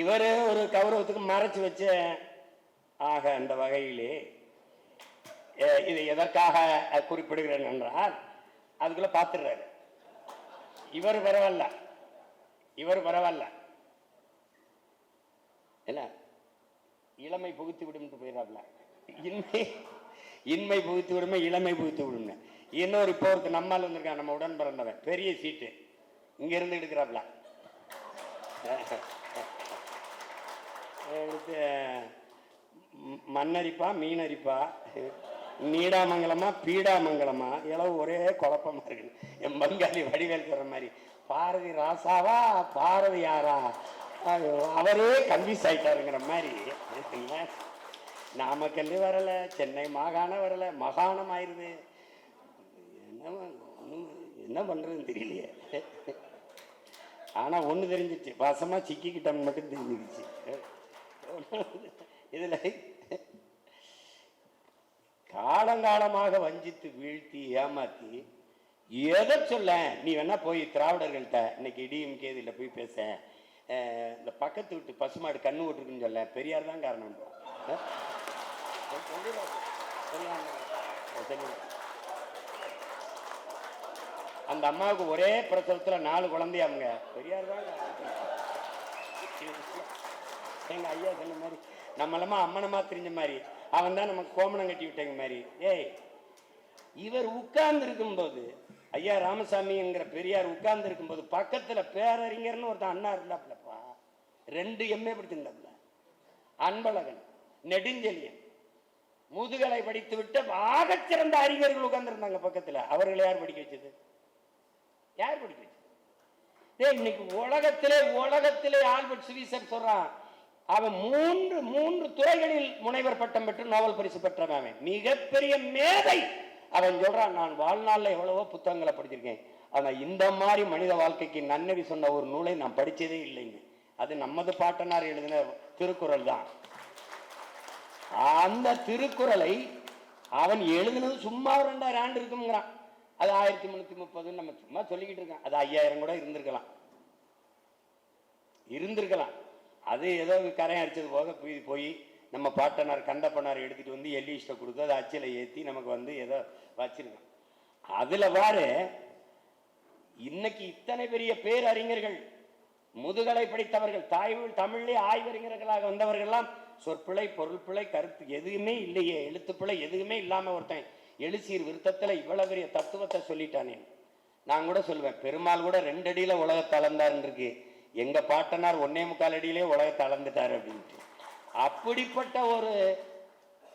இவர் ஒரு கௌரவத்துக்கு மறைச்சு வச்ச ஆக அந்த வகையிலே இது இதை எதற்காக குறிப்பிடுகிறேன் என்றால் அதுக்குள்ள பார்த்துடுறாரு. இவர் பரவாயில்ல இவர் பரவாயில்ல என்ன இளமை புகுத்து விடும் போயிடாப்ல இன்மை இன்மை புகுத்து விடுமே இளமை புகுத்து விடும்னு. இன்னொரு இப்போ ஒருத்தர் நம்மால் வந்திருக்கான் நம்ம உடன் பிறந்தவன் பெரிய சீட்டு. இங்க இருந்து எடுக்கிறாப்ல. எடுத்து மண்ணரிப்பா மீனரிப்பா நீடாமங்கலமா பீடாமங்கலமா எல்லாம் ஒரே குழப்பமா இருக்கு என் பங்காளி வடிவேல் சொல்ற மாதிரி பாரதி ராசாவா? பாரதி யாரா? அவரே கன்ஃபியூஸ் ஆயிட்டாருங்கிற மாதிரி. நாமக்கல் வரல சென்னை மாகாணம் வரல மகாணம் ஆயிருது. என்ன என்ன பண்றதுன்னு தெரியலையே. ஆனா ஒண்ணு தெரிஞ்சிச்சு வசமா சிக்கிக்கிட்டோம்னு மட்டும் தெரிஞ்சிருச்சு. இதில் காலங்காலமாக வஞ்சித்து வீழ்த்தி ஏமாத்தி எதை சொல்ல நீ வேணா போய் திராவிடர்கள்ட்ட இன்னைக்கு இடியும் கேதியில போய் பேச. இந்த பக்கத்து விட்டு பசுமாடு கண்ணு விட்டுருக்குன்னு சொல்ல பெரியார் தான் காரணம். அந்த அம்மாவுக்கு ஒரே பிரசவத்தில் நாலு குழந்தையாமுங்க. பெரியார் தான் எங்கள் ஐயா சொன்ன மாதிரி? நம்மளமா அம்மனமா தெரிஞ்ச மாதிரி. அவன் தான் நமக்கு கோமணம் கட்டி விட்டங்க மாதிரி. ஏய் இவர் உட்கார்ந்து இருக்கும்போது ஐயா ராமசாமிங்கிற பெரியார் உட்கார்ந்து இருக்கும்போது பக்கத்தில் பேரறிஞர்னு ஒருத்தன் அண்ணா இருந்தாப்லப்பா ரெண்டு எம்ஏ படிச்சிருந்தாப்ல அன்பழகன் நெடுஞ்செலியன் முதுகலை படித்து விட்டு ஆகச் சிறந்த அறிஞர்கள் உட்கார்ந்துருந்தாங்க பக்கத்தில். அவர்களை யார் படிக்க வச்சது? யார் படிக்க வச்சது? டேய் இன்னைக்கு உலகத்திலே உலகத்திலே ஆல்பர்ட் ஸ்வீசர் சொல்றான் அவன் மூன்று மூன்று துறைகளில் முனைவர் பட்டம் பெற்று நோபல் பரிசு பெற்றவன் அவன். மிகப்பெரிய மேதை. அவன் சொல்றான் நான் வாழ்நாளில் எவ்வளவோ புத்தகங்களை படிச்சிருக்கேன். ஆனால் இந்த மாதிரி மனித வாழ்க்கைக்கு நன்னவி சொன்ன ஒரு நூலை நான் படிச்சதே இல்லைங்க. அது நமது பாட்டனார் எழுதின திருக்குறள் தான். அந்த திருக்குறளை அவன் எழுதினது சும்மா ஒரு ரெண்டாயிரம் ஆண்டு இருக்குங்கிறான் அது ஆயிரத்தி முன்னூத்தி முப்பதுன்னு நம்ம சும்மா சொல்லிக்கிட்டு இருக்கான். அது ஐயாயிரம் கூட இருந்திருக்கலாம். இருந்திருக்கலாம். அது ஏதோ கரையை அடித்தது போக போய் போய் நம்ம பாட்டனார் கண்டப்பனார் எடுத்துகிட்டு வந்து எல்லிஸ்ட்டை கொடுத்து அதை அச்சில் ஏற்றி நமக்கு வந்து ஏதோ வச்சிருக்கோம் அதில் வாறு இன்னைக்கு இத்தனை பெரிய பேரறிஞர்கள் முதுகலை படித்தவர்கள் தாய் தமிழ்லேயே ஆய்வறிஞர்களாக வந்தவர்கள்லாம் சொற்பிழை பொருள்பிழை கருத்து எதுவுமே இல்லையே எழுத்துப்பிழை எதுவுமே இல்லாமல் ஒருத்தன் எழுச்சீர் விருத்தத்தில் இவ்வளோ பெரிய தத்துவத்தை சொல்லிட்டானே. நான் கூட சொல்லுவேன் பெருமாள் கூட ரெண்டு அடியில உலகத்தை அளந்தாருன்னு இருக்கு. எங்க பாட்டனார் ஒன்னே முக்கால் அடியிலே உலகத்தை அளந்துட்டாரு அப்படின்ட்டு. அப்படிப்பட்ட ஒரு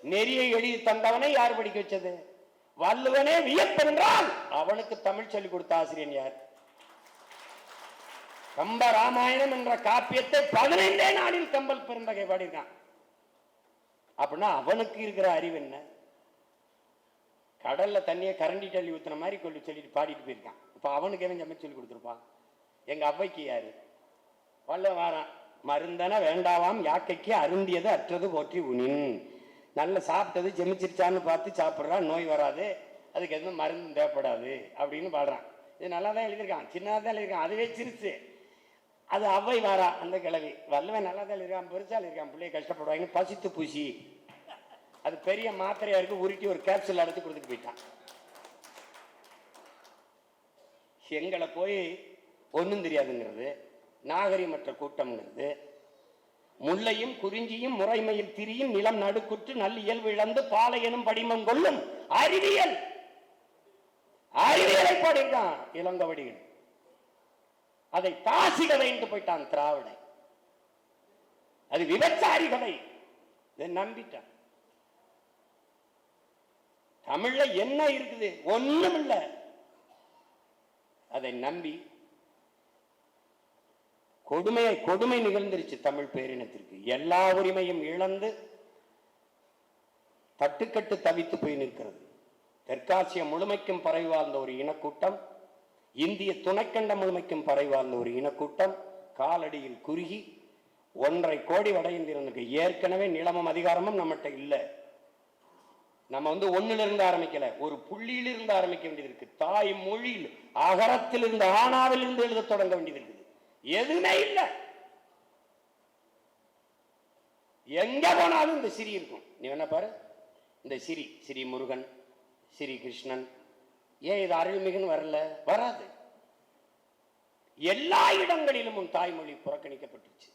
நெறியை எழுதி தந்தவனை யார் படிக்க வச்சது? வள்ளுவனே வியப்பென்றால் அவனுக்கு தமிழ் சொல்லிக் கொடுத்த ஆசிரியன் யார்? கம்ப ராமாயணம் என்ற காப்பியத்தை பதினைந்தே நாளில் கம்பல் பெருந்தகை பாடியிருக்கான். அப்படின்னா அவனுக்கு இருக்கிற அறிவு என்ன? கடல்ல தண்ணியை கரண்டி தள்ளி ஊத்துன மாதிரி கொள்ளி சொல்லிட்டு பாடிட்டு போயிருக்கான். இப்ப அவனுக்கு எவன் சமைச்சு சொல்லி கொடுத்துருப்பான்? எங்க அவ்வைக்கு யாரு? வல்ல வாரான் மருந்தன வேண்டாவாம் யாக்கைக்கு அருந்தியது அற்றது போற்றி உனின். நல்ல சாப்பிட்டது ஜெமிச்சிருச்சான்னு பார்த்து சாப்பிட்றான் நோய் வராது. அதுக்கு எதுவும் மருந்து தேவைப்படாது அப்படின்னு பாடுறான். இது நல்லா தான் எழுதியிருக்கான். சின்னதாக தான் எழுதியிருக்கான். அதுவே சிரிச்சு அது அவ்வை வாரா அந்த கிழவி. வல்லவன் நல்லா தான் எழுதியிருக்கான். பெருசாக எழுதியிருக்கான். பிள்ளைய கஷ்டப்படுவாங்கன்னு பசித்து பூசி. அது பெரிய மாத்திரையா இருக்கு. உருட்டி ஒரு கேப்சூல் அடைச்சு கொடுத்துட்டு போயிட்டான். எங்களை போய் ஒன்றும் தெரியாதுங்கிறது. நாகரிகமற்ற கூட்டம்ங்கிறது. முல்லையும் குறிஞ்சியும் முறைமையில் திரியும் நிலம் நடுக்குற்று நல் இயல்பு இழந்து பாலை எனும் படிமம் கொள்ளும் அறிவியல். அறிவியலை படிக்கிறான் இளங்கவடிகள் அதை தாசி கதைந்து போயிட்டான் திராவிடன் அது விபச்சாரிகளை இதை நம்பிட்டான். தமிழ்ல என்ன இருக்குது? ஒண்ணும் இல்ல அதை நம்பி கொடுமையை கொடுமை நிகழ்ந்துருச்சு தமிழ் பேரினத்திற்கு. எல்லா உரிமையும் இழந்து தட்டுக்கட்டு தவித்து போய் நிற்கிறது. தெற்காசிய முழுமைக்கும் பரவி வாழ்ந்த ஒரு இனக்கூட்டம் இந்திய துணைக்கண்ட முழுமைக்கும் பரவி வாழ்ந்த ஒரு இனக்கூட்டம் காலடியில் குறுகி ஒன்றரை கோடி வட இந்தியனுக்கு ஏற்கனவே நிலமும் அதிகாரமும் நம்மகிட்ட இல்லை. நம்ம வந்து ஒண்ணுல இருந்து ஆரம்பிக்கல ஒரு புள்ளியிலிருந்து ஆரம்பிக்க வேண்டியது இருக்கு. தாய் மொழியில் அகரத்திலிருந்து ஆனாவிலிருந்து எழுத தொடங்க வேண்டியது இருக்குது. எதுவுமே இல்லை. எங்க போனாலும் இந்த சிரி இருக்கும். நீ என்ன பாரு. இந்த சிரி ஸ்ரீ முருகன் ஸ்ரீ கிருஷ்ணன். ஏன் இது அருள்மிகுன்னு வரல? வராது. எல்லா இடங்களிலும் உன் தாய்மொழி புறக்கணிக்கப்பட்டுச்சு.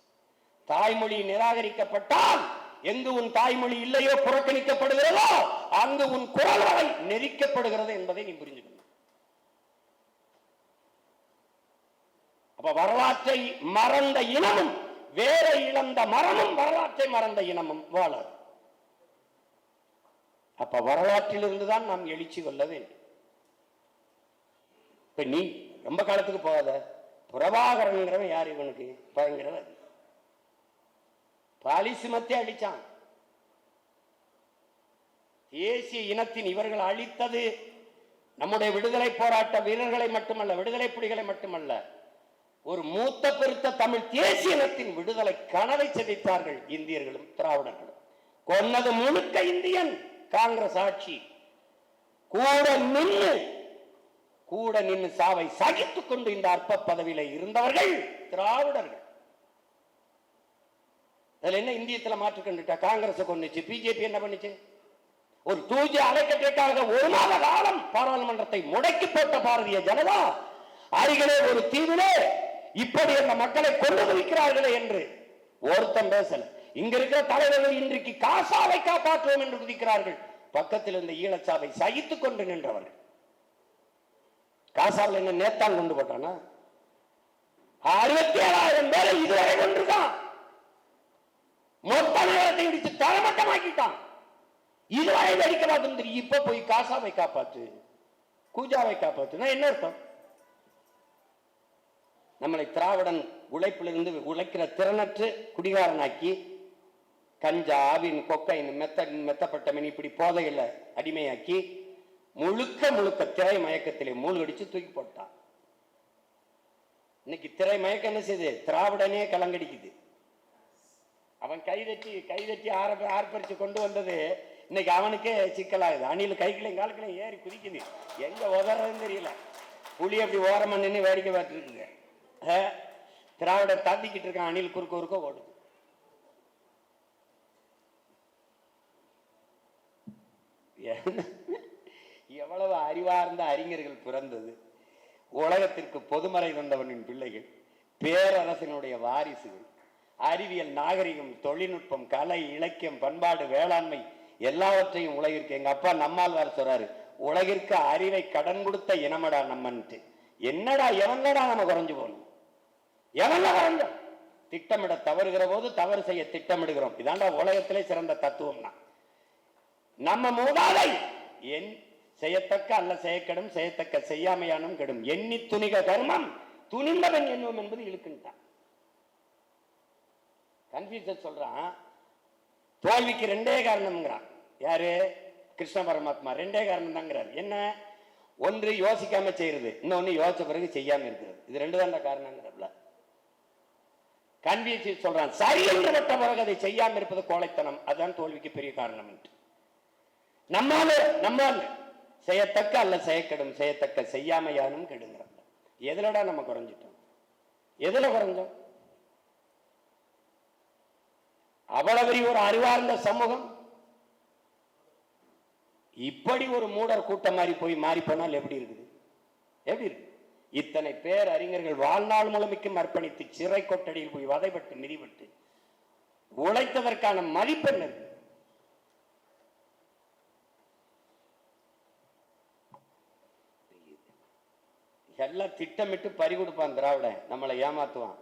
தாய்மொழி நிராகரிக்கப்பட்டால் எங்கு உன் தாய்மொழி இல்லையோ புறக்கணிக்கப்படுகிறதோ அங்கு உன் குரல் நெறிக்கப்படுகிறது நெரிக்கப்படுகிறது என்பதை நீ புரிஞ்சுக்கணும். அப்ப வரலாற்றை மறந்த இனமும் வேற இழந்த மரணம் வரலாற்றை மறந்த இனமும் வாழாது. அப்ப வரலாற்றிலிருந்து தான் நாம் எழுச்சி கொள்ள வேண்டும் இப்ப நீ ரொம்ப காலத்துக்கு போகாத. பிரபாகரங்கிறவன் யார் இவனுக்கு? பயங்கரவாதி பாலிசிமத்தை அழிச்சான். தேசிய இனத்தின் இவர்கள் அழித்தது நம்முடைய விடுதலை போராட்ட வீரர்களை மட்டுமல்ல விடுதலை புலிகளை மட்டுமல்ல. ஒரு மூத்த பெருத்த தமிழ் தேசிய இனத்தின் விடுதலை கனவை சிதைத்தார்கள் இந்தியர்களும் திராவிடர்களும். கொன்னது முழுக்க இந்தியன் காங்கிரஸ் ஆட்சி. கூட நின்று கூட நின்று சாவை சகித்துக் கொண்டு இந்த அற்ப பதவியில இருந்தவர்கள் திராவிடர்கள். அதுல என்ன இந்தியத்துல மாற்று கண்டுட்டா? காங்கிரஸ் கொண்டுச்சு பிஜேபி என்ன பண்ணுச்சு? ஒரு தூஜி அலைக்கட்டிற்காக ஒரு மாத காலம் பாராளுமன்றத்தை முடக்கி போட்ட பாரதிய ஜனதா அருகிலே ஒரு தீவிலே இப்படி அந்த மக்களை கொண்டு வைக்கிறார்களே என்று ஒருத்தன் பேசல. இங்க இருக்கிற தலைவர்கள் இன்றைக்கு காசாவை காப்பாற்றுவோம் என்று குதிக்கிறார்கள். பக்கத்தில் இருந்த ஈழச்சாவை சகித்துக் கொண்டு நின்றவர்கள். காசாவில் என்ன நேத்தான் கொண்டு போட்டானா? அறுபத்தி ஏழாயிரம் பேரை இதுவரை கொண்டிருக்கான் மொத்த நேரத்தை இடிச்சு தரமட்டமாக்கிட்டான். இதுவரை வெடிக்க மாட்டேன் இப்ப போய் காசாவை காப்பாத்து கூஜாவை காப்பாத்துனா என்ன அர்த்தம்? நம்மளை திராவிடன் உழைப்பிலிருந்து உழைக்கிற திறனற்று குடிகாரனாக்கி கஞ்சா ஆவின் கொக்கைன் மெத்த மெத்தப்பட்ட மினி இப்படி போதையில் அடிமையாக்கி முழுக்க முழுக்க திரை மயக்கத்திலே மூழ்கடிச்சு தூக்கி போட்டான். இன்னைக்கு திரை மயக்கம் என்ன செய்யுது திராவிடனே கலங்கடிக்குது. அவன் கைதட்டி கைதட்டி ஆர ஆர்ப்பரிச்சு கொண்டு வந்தது இன்னைக்கு அவனுக்கே சிக்கலாகுது. அணில் கைகளையும் காலுக்களையும் ஏறி குதிக்குது. எங்க உதறதுன்னு தெரியல. புலி அப்படி ஓரமா நின்று வேடிக்கை பார்த்துருக்குங்க திராவிட தாண்டிக்கிட்டு இருக்கான் அணில் குறுக்க குறுக்க ஓடுது. எவ்வளவு அறிவார்ந்த அறிஞர்கள் பிறந்தது. உலகத்திற்கு பொதுமறை தந்தவனின் பிள்ளைகள் பேரரசனுடைய வாரிசுகள் அறிவியல் நாகரிகம் தொழில்நுட்பம் கலை இலக்கியம் பண்பாடு வேளாண்மை எல்லாவற்றையும் உலகிற்கு எங்க அப்பா நம்மாழ்வார் சொல்றாரு உலகிற்கு அறிவை கடன் கொடுத்த இனமடா நம்மன்ட்டு. என்னடா எவன்டா நம்ம குறைஞ்சு போகணும் எவெல்லாம் குறைஞ்சோம் திட்டமிட தவறுகிற போது தவறு செய்ய திட்டமிடுகிறோம். இதாண்டா உலகத்திலே சிறந்த தத்துவம்னா. நம்ம மூதாதை என் செய்யத்தக்க அல்ல செய்யக்கெடும் செய்யத்தக்க செய்யாமையானும் கெடும். எண்ணி துணிக கர்மம் துணிந்தவன் என்னும் என்பது இழுக்குன்ட்டான். கன்ஃபியூசன் சொல்றான் தோல்விக்கு ரெண்டே காரணம்ங்கிறான். யாரு? கிருஷ்ண பரமாத்மா. ரெண்டே காரணம் தாங்கிறார் என்ன? ஒன்று யோசிக்காம செய்யறது இன்னொன்னு யோசிச்ச பிறகு செய்யாம இருக்கிறது. இது ரெண்டு தான் காரணங்கிறதுல. கன்ஃபியூசியஸ் சொல்றான். சரி என்று விட்ட பிறகு அதை செய்யாம இருப்பது கோழைத்தனம். அதுதான் தோல்விக்கு பெரிய காரணம் என்று. நம்மால நம்மால செய்யத்தக்க அல்ல செய்யக்கெடும். செய்யத்தக்க செய்யாமையானும் கெடுங்கிறோம் எதுலடா நம்ம குறைஞ்சிட்டோம்? எதுல குறைஞ்சோம்? அவ்வளவு ஒரு அறிவார்ந்த சமூகம். இப்படி ஒரு மூடர் கூட்டம் மாதிரி போய் மாறி போனால் எப்படி இருக்குது? எப்படி இருக்கு? இத்தனை பேர் அறிஞர்கள் வாழ்நாள் முழுமைக்கும் அர்ப்பணித்து சிறை கொட்டடியில் போய் வதைப்பட்டு மிதிப்பட்டு உழைத்ததற்கான மதிப்பு என்ன? இருக்கு எல்லாம் திட்டமிட்டு பறி கொடுப்பான் திராவிட நம்மளை ஏமாத்துவான்.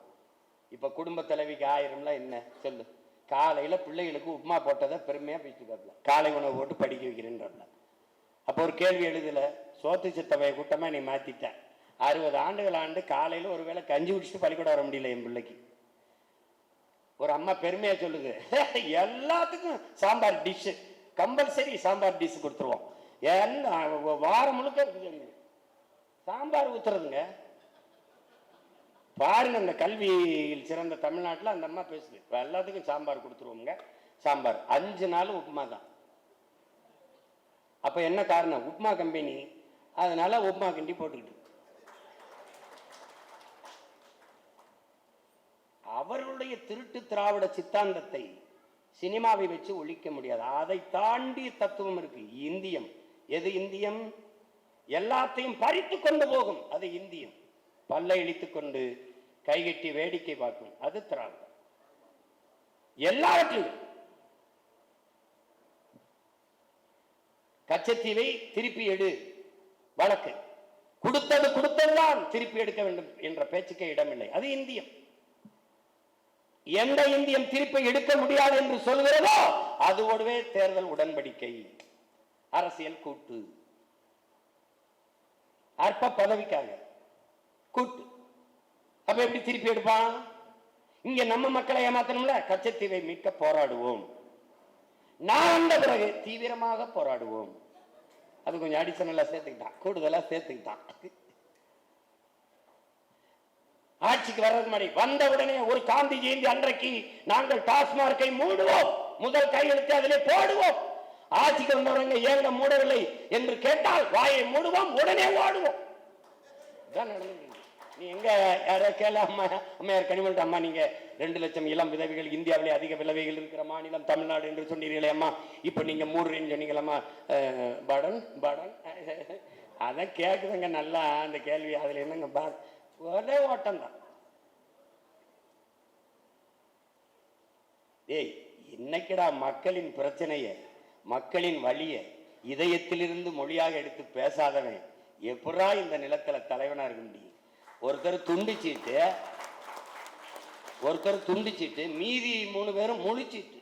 இப்ப குடும்ப தலைவிக்கு ஆயிரம்ல என்ன? சொல்லு. காலையில பிள்ளைகளுக்கு உப்மா போட்டதை பெருமையா பேசிட்டு காலை உணவு போட்டு படிக்க வைக்கிறேன்றல அப்போ ஒரு கேள்வி எழுதல சோத்து சித்தவைய கூட்டமா நீ மாத்திட்ட. அறுபது ஆண்டுகள் ஆண்டு காலையில ஒருவேளை கஞ்சி குடிச்சிட்டு பள்ளிக்கூடம் வர முடியல என் பிள்ளைக்கு. ஒரு அம்மா பெருமையாக சொல்லுது. எல்லாத்துக்கும் sambar dish compulsory sambar dish கொடுத்துருவோம். எல்லாம் வாரம் முழுக்க இருக்குது சாம்பார் ஊத்துறதுங்க. பாருங்க அந்த கல்வியில் சிறந்த தமிழ்நாட்டில் அந்த அம்மா பேசுது. இப்போ எல்லாத்துக்கும் சாம்பார் கொடுத்துருவோங்க சாம்பார். அஞ்சு நாள் உப்புமா தான் அப்போ என்ன காரணம்? உப்புமா கம்பெனி அதனால உப்புமா கிண்டி போட்டுக்கிட்டு. அவர்களுடைய திருட்டு திராவிட சித்தாந்தத்தை சினிமாவை வச்சு ஒழிக்க முடியாது. அதை தாண்டி தத்துவம் இருக்கு. இந்தியம். எது இந்தியம்? எல்லாத்தையும் பறித்து கொண்டு போகும். அது இந்தியம். பல்லை இழித்துக் கொண்டு கைகட்டி வேடிக்கை பார்க்கும். அது திராவிடம். எல்லாவற்றிலும். கச்சத்தீவை திருப்பி எடு. வழக்கு. கொடுத்தது கொடுத்ததுதான் திருப்பி எடுக்க வேண்டும் என்ற பேச்சுக்கே இடமில்லை. அது இந்தியம். எந்த இந்தியம் திருப்பி எடுக்க முடியாது என்று சொல்கிறதோ அதோடவே தேர்தல் உடன்படிக்கை. அரசியல் கூட்டு. அற்ப பதவிக்காக. கூட்டு. அப்ப எப்படி திருப்பி எடுப்பான்? இங்க நம்ம மக்களை ஏமாத்தணும்ல? கச்சத்தீவை மீட்க போராடுவோம். நான் வந்த பிறகு தீவிரமாக போராடுவோம். அது கொஞ்சம் அடிஷனலா சேர்த்துக்கிட்டான். கூடுதலா சேர்த்துக்கிட்டான். ஆட்சிக்கு வர்றது மாதிரி. வந்த உடனே ஒரு காந்தி ஜெயந்தி அன்றைக்கு நாங்கள் டாஸ்மார்க்கை மூடுவோம். முதல் கையெழுத்து அதிலே போடுவோம். ஆட்சிக்கு வந்தவங்க ஏங்க மூடவில்லை என்று கேட்டால் வாயை மூடுவோம் உடனே ஓடுவோம். இதான் நீ எங்க யாரோ கேள அம்மா. அம்மையார் கனிமொழி அம்மா நீங்க ரெண்டு லட்சம் இளம் விதவைகள் இந்தியாவிலே அதிக விதவைகள் இருக்கிற மாநிலம் தமிழ்நாடு என்று சொன்னீர்களே அம்மா. இப்போ நீங்க மூடுறேன்னு சொன்னீங்களம்மா படன் படன். அதான் கேட்குதுங்க நல்லா அந்த கேள்வி. அதுல என்னங்க பா ஒரே ஓட்டம் தான் ஏய் இன்னைக்குடா மக்களின் பிரச்சனைய மக்களின் வழிய இதயத்திலிருந்து மொழியாக எடுத்து பேசாதவன் எப்படா இந்த நிலத்துல தலைவனா இருக்க முடியும்? ஒருத்தர் துண்டிச்சிட்டு ஒருத்தர் துண்டிச்சிட்டு மீதி மூணு பேரும் முழிச்சிட்டு